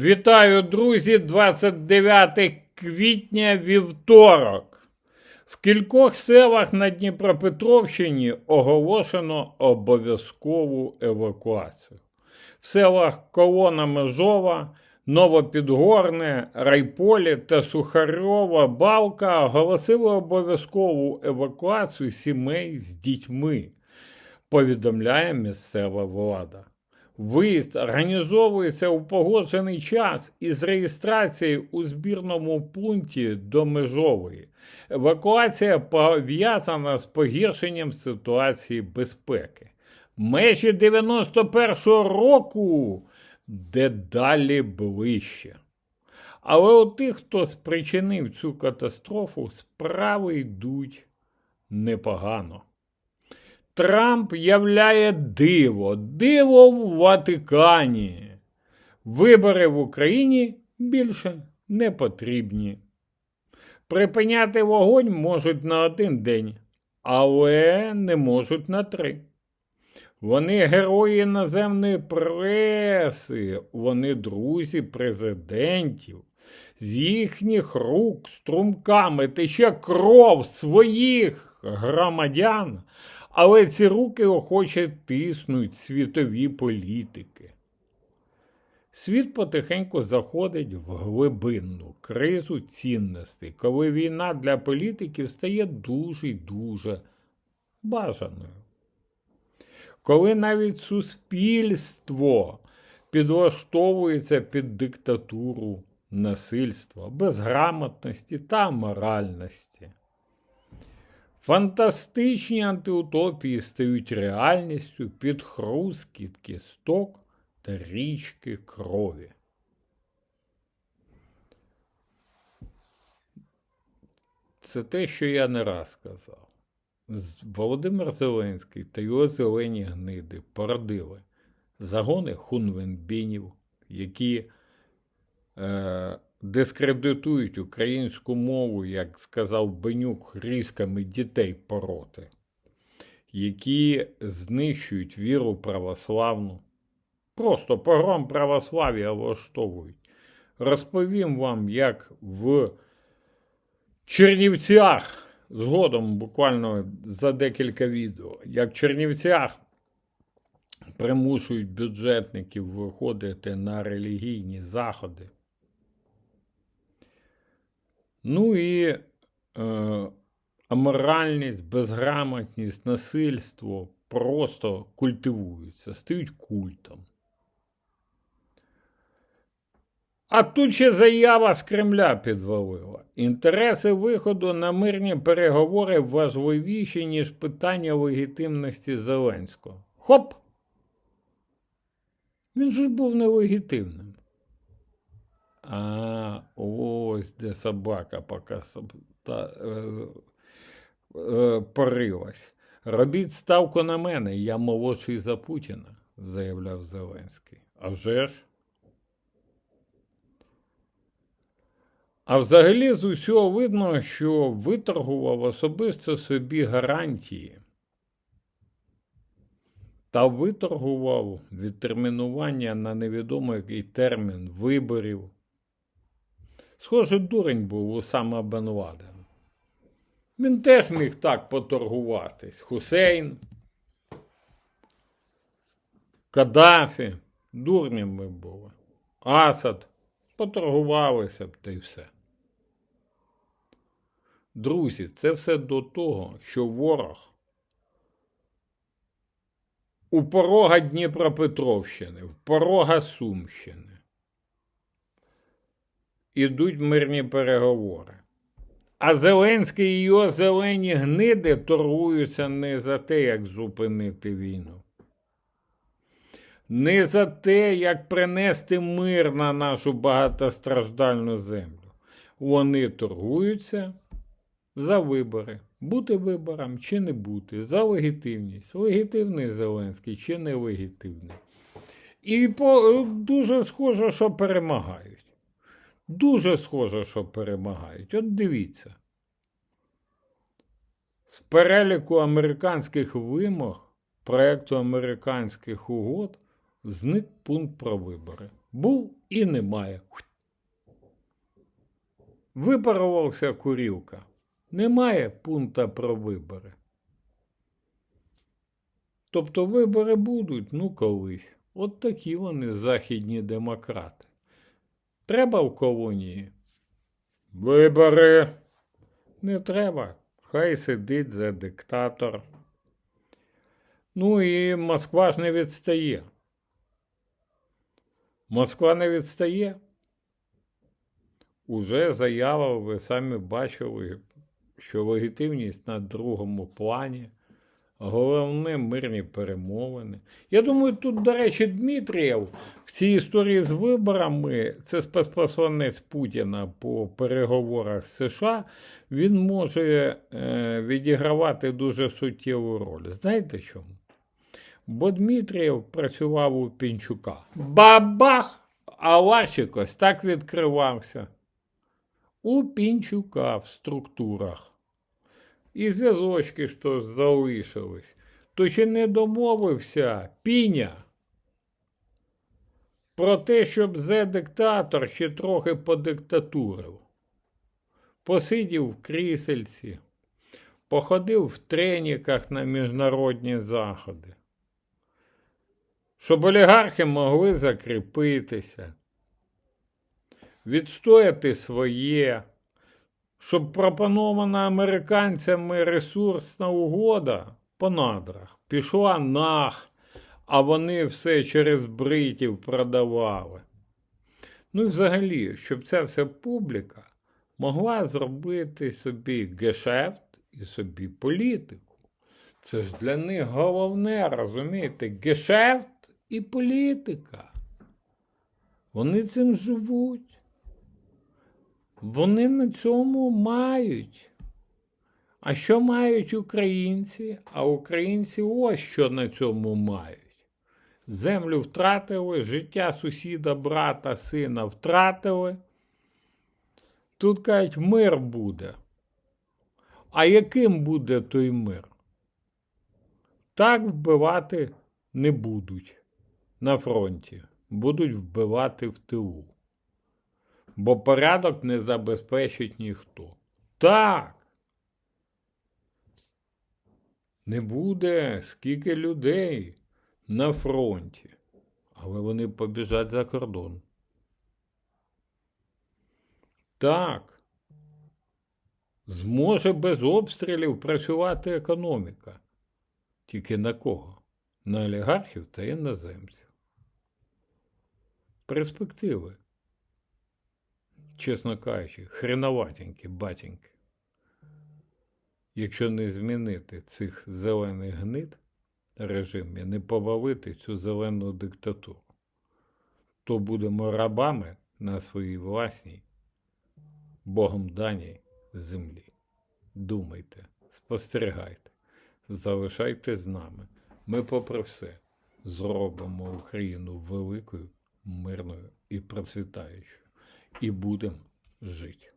Вітаю, друзі! 29 квітня вівторок. В кількох селах на Дніпропетровщині оголошено обов'язкову евакуацію. В селах Колона Межова, Новопідгорне, Райполі та Сухарьова Балка оголосили обов'язкову евакуацію сімей з дітьми, повідомляє місцева влада. Виїзд організовується у погоджений час із реєстрацією у збірному пункті до межової. Евакуація пов'язана з погіршенням ситуації безпеки. Межі 91-го року дедалі ближче. Але у тих, хто спричинив цю катастрофу, справи йдуть непогано. Трамп являє диво, диво в Ватикані. Вибори в Україні більше не потрібні. Припиняти вогонь можуть на один день, але не можуть на три. Вони герої наземної преси, вони друзі президентів. З їхніх рук струмками тече кров своїх громадян, але ці руки охоче тиснуть світові політики. Світ потихеньку заходить в глибинну кризу цінностей, коли війна для політиків стає дуже дуже бажаною. Коли навіть суспільство підлаштовується під диктатуру насильства, безграмотності та моральності. Фантастичні антиутопії стають реальністю під хрускіт кісток та річки крові. Це те, що я не раз казав. Володимир Зеленський та його зелені гниди породили загони хунвенбінів, які е, дискредитують українську мову, як сказав Бенюк, різками дітей пороти, які знищують віру православну. Просто погром православ'я влаштовують. Розповім вам, як в Чернівцях, згодом буквально за декілька відео, як в Чернівцях примушують бюджетників виходити на релігійні заходи. Ну і е, аморальність, безграмотність, насильство просто культивуються, стають культом. А тут ще заява з Кремля підвалила. Інтереси виходу на мирні переговори важливіші, ніж питання легітимності Зеленського. Хоп! Він ж був нелегітимним. А, ось де собака соб- та, е, е, порилась. Робіть ставку на мене, я молодший за Путіна, заявляв Зеленський. А вже ж. А взагалі з усього видно, що виторгував особисто собі гарантії та виторгував відтермінування на невідомий термін виборів. Схоже, дурень був Усама Бен Ладен. Він теж міг так поторгуватись. Хусейн, Каддафі, дурнями були. Асад, поторгувалися б та й все. Друзі, це все до того, що ворог у порога Дніпропетровщини, в порога Сумщини. Ідуть мирні переговори. А Зеленський і його зелені гниди торгуються не за те, як зупинити війну. Не за те, як принести мир на нашу багатостраждальну землю. Вони торгуються за вибори. Бути виборам чи не бути, за легітимність. Легітимний Зеленський чи нелегітимний. І по, дуже схоже, що перемагають. Дуже схоже, що перемагають. От дивіться. З переліку американських вимог проекту американських угод зник пункт про вибори. Був і немає. Випарувався курілка. Немає пункта про вибори. Тобто вибори будуть, ну колись. От такі вони західні демократи. Треба в колонії? Вибори. Не треба. Хай сидить за диктатор. Ну і Москва ж не відстає. Москва не відстає. Уже заява, ви самі бачили, що легітимність на другому плані. Головне мирні перемовини. Я думаю, тут, до речі, Дмитрієв в цій історії з виборами, це спецпосланець Путіна по переговорах з США, він може е, відігравати дуже суттєву роль. Знаєте чому? Бо Дмитрієв працював у Пінчука. Бабах! А Ларчик ось так відкривався. У Пінчука в структурах. І зв'язочки що залишились. То чи не домовився Піня про те, щоб зе диктатор ще трохи подиктатурив. Посидів в крісельці, походив в треніках на міжнародні заходи, щоб олігархи могли закріпитися, відстояти своє щоб пропонована американцями ресурсна угода по надрах пішла нах, а вони все через бритів продавали. Ну і взагалі, щоб ця вся публіка могла зробити собі гешефт і собі політику. Це ж для них головне, розумієте, гешефт і політика. Вони цим живуть. Вони на цьому мають. А що мають українці? А українці ось що на цьому мають. Землю втратили, життя сусіда, брата, сина втратили. Тут кажуть, мир буде. А яким буде той мир? Так вбивати не будуть на фронті, будуть вбивати в тилу бо порядок не забезпечить ніхто. Так. Не буде скільки людей на фронті, але вони побіжать за кордон. Так. Зможе без обстрілів працювати економіка. Тільки на кого? На олігархів та іноземців. Перспективи чесно кажучи, хреноватенькі батеньки. Якщо не змінити цих зелених гнид режимі, не побавити цю зелену диктатуру, то будемо рабами на своїй власній Богом даній землі. Думайте, спостерігайте, залишайте з нами. Ми, попри все, зробимо Україну великою, мирною і процвітаючою і будемо жити.